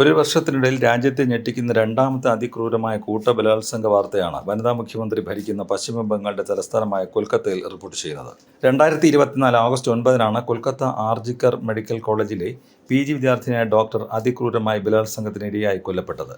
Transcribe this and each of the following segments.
ഒരു വർഷത്തിനിടയിൽ രാജ്യത്തെ ഞെട്ടിക്കുന്ന രണ്ടാമത്തെ അതിക്രൂരമായ കൂട്ടബലാത്സംഗ വാർത്തയാണ് വനിതാ മുഖ്യമന്ത്രി ഭരിക്കുന്ന പശ്ചിമ ബംഗാളിന്റെ തലസ്ഥാനമായ കൊൽക്കത്തയിൽ റിപ്പോർട്ട് ചെയ്യുന്നത്. രണ്ടായിരത്തി ഇരുപത്തിനാല് ഓഗസ്റ്റ് ഒൻപതിനാണ് കൊൽക്കത്ത ആർജിക്കർ മെഡിക്കൽ കോളേജിലെ പി ജി വിദ്യാർത്ഥിനിയായ ഡോക്ടർ അതിക്രൂരമായി ബലാത്സംഗത്തിനിരയായി കൊല്ലപ്പെട്ടത്.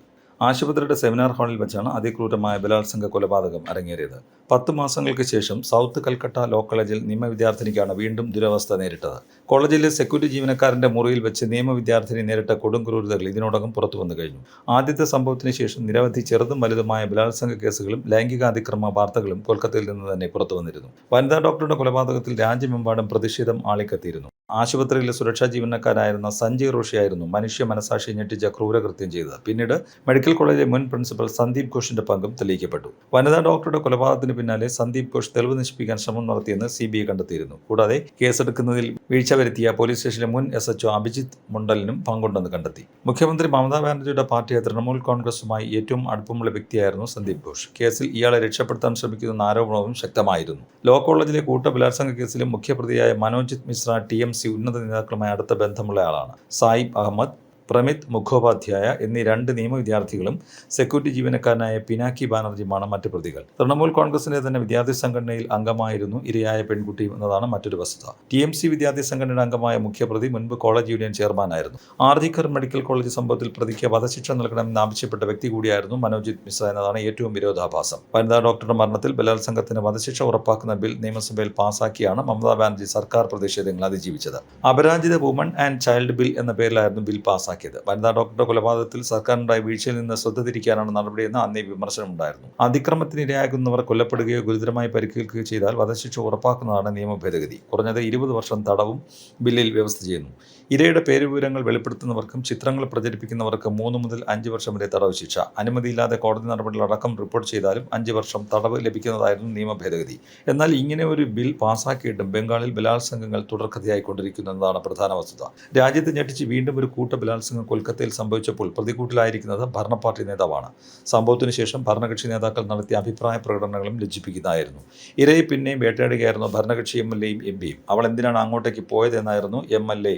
ആശുപത്രിയുടെ സെമിനാർ ഹാളിൽ വെച്ചാണ് അതിക്രൂരമായ ബലാത്സംഗ കൊലപാതകം അരങ്ങേറിയത്. പത്ത് മാസങ്ങൾക്ക് ശേഷം സൗത്ത് കൽക്കട്ട ലോ കോളേജിൽ നിയമ വിദ്യാർത്ഥിനിക്കാണ് വീണ്ടും ദുരവസ്ഥ നേരിട്ടത്. കോളേജിലെ സെക്യൂരിറ്റി ജീവനക്കാരന്റെ മുറിയിൽ വെച്ച് നിയമ വിദ്യാർത്ഥിനി നേരിട്ട കൊടും ക്രൂരതകൾ ഇതിനോടകം പുറത്തു വന്നു കഴിഞ്ഞു. ആദ്യത്തെ സംഭവത്തിന് ശേഷം നിരവധി ചെറുതും വലുതുമായ ബലാത്സംഗ കേസുകളും ലൈംഗികാതിക്രമ വാർത്തകളും കൊൽക്കത്തയിൽ നിന്ന് തന്നെ പുറത്തു വന്നിരുന്നു. വനിതാ ഡോക്ടറുടെ കൊലപാതകത്തിൽ രാജ്യമെമ്പാടും പ്രതിഷേധം ആളിക്കത്തിയിരുന്നു. ആശുപത്രിയിലെ സുരക്ഷാ ജീവനക്കാരായിരുന്ന സഞ്ജയ് റോഷിയായിരുന്നു മനുഷ്യ മനസാക്ഷി ഞെട്ടിച്ച ക്രൂരകൃത്യം ചെയ്തത്. പിന്നീട് മെഡിക്കൽ കോളേജിലെ മുൻ പ്രിൻസിപ്പൽ സന്ദീപ് ഘോഷിന്റെ പങ്കും തെളിയിക്കപ്പെട്ടു. വനിതാ ഡോക്ടറുടെ കൊലപാതകത്തിന് പിന്നാലെ സന്ദീപ് ഘോഷ് തെളിവ് നശിപ്പിക്കാൻ ശ്രമം നടത്തിയെന്ന് സി ബി ഐ കണ്ടെത്തിയിരുന്നു. കൂടാതെ കേസെടുക്കുന്നതിൽ വീഴ്ച വരുത്തിയ പോലീസ് സ്റ്റേഷനിലെ മുൻ എസ് എച്ച്ഒ അഭിജിത്ത് മുണ്ടലിനും പങ്കുണ്ടെന്ന് കണ്ടെത്തി. മുഖ്യമന്ത്രി മമതാ ബാനർജിയുടെ പാർട്ടിയായ തൃണമൂൽ കോൺഗ്രസുമായി ഏറ്റവും അടുപ്പമുള്ള വ്യക്തിയായിരുന്നു സന്ദീപ് ഘോഷ്. കേസിൽ ഇയാളെ രക്ഷപ്പെടുത്താൻ ശ്രമിക്കുന്ന ആരോപണവും ശക്തമായിരുന്നു. ലോ കോളേജിലെ കൂട്ട ബലാത്സംഗ കേസിലും മുഖ്യപ്രതിയായ Manojit Mishra T M C ഉന്നത നേതാക്കളുമായി അടുത്ത ബന്ധമുള്ള ആളാണ്. സായിബ് അഹമ്മദ് പ്രമിത് മുഖോപാധ്യായ എന്നീ രണ്ട് നിയമ വിദ്യാർത്ഥികളും സെക്യൂരിറ്റി ജീവനക്കാരനായ പിനാക്കി ബാനർജിയുമാണ് മറ്റ് പ്രതികൾ. തൃണമൂൽ കോൺഗ്രസിന്റെ തന്നെ വിദ്യാർത്ഥി സംഘടനയിൽ അംഗമായിരുന്നു ഇരയായ പെൺകുട്ടി എന്നതാണ് മറ്റൊരു വസ്തുത. ടി എം സി വിദ്യാർത്ഥി സംഘടനയുടെ അംഗമായ മുഖ്യപ്രതി മുൻപ് കോളേജ് യൂണിയൻ ചെയർമാനായിരുന്നു. ആർജിക്കർ മെഡിക്കൽ കോളേജ് സംഭവത്തിൽ പ്രതിക്ക് വധശിക്ഷ നൽകണമെന്ന് ആവശ്യപ്പെട്ട വ്യക്തി കൂടിയായിരുന്നു മനോജിത് മിശ്ര എന്നതാണ് ഏറ്റവും വിരോധാഭാസം. വനിതാ ഡോക്ടറുടെ മരണത്തിൽ ബലാത്സംഗത്തിന് വധശിക്ഷ ഉറപ്പാക്കുന്ന ബിൽ നിയമസഭയിൽ പാസാക്കിയാണ് മമതാ ബാനർജി സർക്കാർ പ്രതിഷേധങ്ങൾ അതിജീവിച്ചത്. Aparajita woman and child bill എന്ന പേരിലായിരുന്നു ബിൽ പാസാക്കിയത്. വനിതാ ഡോക്ടറുടെ കൊലപാതകത്തിൽ സർക്കാരിനുണ്ടായ വീഴ്ചയിൽ നിന്ന് ശ്രദ്ധ തിരിക്കാനാണ് നടപടിയെന്ന് അന്നേ വിമർശനമുണ്ടായിരുന്നു. അതിക്രമത്തിനിരയാകുന്നവർ കൊല്ലപ്പെടുകയോ ഗുരുതരമായി പരിക്കേൽക്കുകയോ ചെയ്താൽ വധശിക്ഷ ഉറപ്പാക്കുന്നതാണ് നിയമ ഭേദഗതി. കുറഞ്ഞത് ഇരുപത് വർഷം തടവും ബില്ലിൽ വ്യവസ്ഥ ചെയ്യുന്നു. ഇരയുടെ പേരുവിവരങ്ങൾ വെളിപ്പെടുത്തുന്നവർക്കും ചിത്രങ്ങൾ പ്രചരിപ്പിക്കുന്നവർക്കും മൂന്ന് മുതൽ അഞ്ച് വർഷം വരെ തടവ് ശിക്ഷ. അനുമതിയില്ലാതെ കോടതി നടപടികളടക്കം റിപ്പോർട്ട് ചെയ്താലും അഞ്ച് വർഷം തടവ് ലഭിക്കുന്നതായിരുന്നു നിയമ ഭേദഗതി. എന്നാൽ ഇങ്ങനെ ഒരു ബിൽ പാസാക്കിയിട്ടും ബംഗാളിൽ ബലാത്സംഗങ്ങൾ തുടർക്കഥയായിക്കൊണ്ടിരിക്കുന്നു എന്നതാണ് പ്രധാന വസ്തുത. രാജ്യത്തെ ഞെട്ടിച്ച് വീണ്ടും ഒരു കൂട്ട ബലാത്സംഗം കൊൽക്കത്തയിൽ സംഭവിച്ചപ്പോൾ പ്രതികൂട്ടിലായിരിക്കുന്നത് ഭരണ പാർട്ടി നേതാവാണ്. സംഭവത്തിന് ശേഷം ഭരണകക്ഷി നേതാക്കൾ നടത്തിയ അഭിപ്രായ പ്രകടനങ്ങളും ലജ്ജിപ്പിക്കുന്നതായിരുന്നു. ഇരയെ പിന്നെയും വേട്ടയാടുകയായിരുന്നു ഭരണകക്ഷി എം എൽ എയും എം പിയും. അവൾ എന്തിനാണ് അങ്ങോട്ടേക്ക് പോയതെന്നായിരുന്നു എം എൽ എ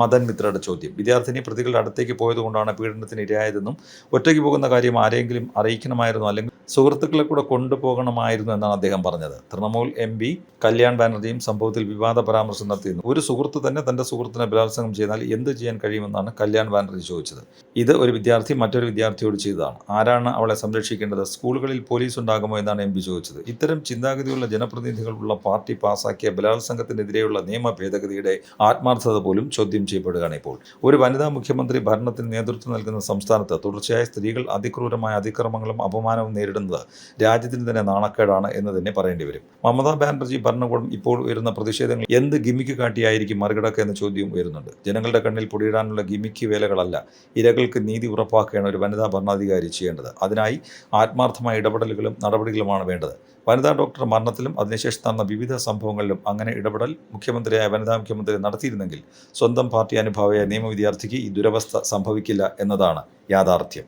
മദൻ മിത്രയുടെ ചോദ്യം. വിദ്യാർത്ഥിനി പ്രതികളുടെ അടുത്തേക്ക് പോയതുകൊണ്ടാണ് പീഡനത്തിന് ഇരയായതെന്നും ഒറ്റയ്ക്ക് പോകുന്ന കാര്യം ആരെങ്കിലും അറിയിക്കണമായിരുന്നു അല്ലെങ്കിൽ സുഹൃത്തുക്കളെ കൂടെ കൊണ്ടുപോകണമായിരുന്നു എന്നാണ് അദ്ദേഹം പറഞ്ഞത്. തൃണമൂൽ എം പി കല്യാൺ ബാനർജിയും സംഭവത്തിൽ വിവാദ പരാമർശം നടത്തിയിരുന്നു. ഒരു സുഹൃത്ത് തന്നെ തന്റെ സുഹൃത്തിനെ ബലാത്സംഗം ചെയ്താൽ എന്ത് ചെയ്യാൻ കഴിയുമെന്നാണ് കല്യാൺ ബാനർജി ചോദിച്ചത്. ഇത് ഒരു വിദ്യാർത്ഥി മറ്റൊരു വിദ്യാർത്ഥിയോട് ചെയ്തതാണ്. ആരാണ് അവളെ സംരക്ഷിക്കേണ്ടത്? സ്കൂളുകളിൽ പോലീസ് ഉണ്ടാകുമോ എന്നാണ് എം പി ചോദിച്ചത്. ഇത്തരം ചിന്താഗതിയുള്ള ജനപ്രതിനിധികളുള്ള പാർട്ടി പാസാക്കിയ ബലാത്സംഗത്തിനെതിരെയുള്ള നിയമ ഭേദഗതിയുടെ ആത്മാർത്ഥത പോലും ചോദ്യം ചെയ്യപ്പെടുകയാണ് ഇപ്പോൾ. ഒരു വനിതാ മുഖ്യമന്ത്രി ഭരണത്തിന് നേതൃത്വം നൽകുന്ന സംസ്ഥാനത്ത് തുടർച്ചയായ സ്ത്രീകൾ അതിക്രൂരമായ അതിക്രമങ്ങളും അപമാനവും നേരിടുന്നത്. രാജ്യത്തിന് തന്നെ നാണക്കേടാണ് എന്ന് തന്നെ പറയേണ്ടി വരും. മമതാ ബാനർജി ഭരണകൂടം ഇപ്പോൾ ഉയരുന്ന പ്രതിഷേധങ്ങൾ എന്ത് ഗിമിക്ക് കാട്ടിയായിരിക്കും മറികടക്കുക എന്ന ചോദ്യം ഉയരുന്നുണ്ട്. ജനങ്ങളുടെ കണ്ണിൽ പൊടിയിടാനുള്ള ഗിമിക്ക് വേലകളല്ല ഇരകൾക്ക് നീതി ഉറപ്പാക്കുകയാണ് ഒരു വനിതാ ഭരണാധികാരി ചെയ്യേണ്ടത്. അതിനായി ആത്മാർത്ഥമായ ഇടപെടലുകളും നടപടികളുമാണ് വേണ്ടത്. വനിതാ ഡോക്ടർ മരണത്തിലും അതിനുശേഷം നടന്ന വിവിധ സംഭവങ്ങളിലും അങ്ങനെ ഇടപെടൽ മുഖ്യമന്ത്രിയായ വനിതാ മുഖ്യമന്ത്രി നടത്തിയിരുന്നെങ്കിൽ സ്വന്തം പാർട്ടി അനുഭാവിയായ നിയമവിദ്യാർത്ഥിക്ക് ഈ ദുരവസ്ഥ സംഭവിക്കില്ല എന്നതാണ് യാഥാർത്ഥ്യം.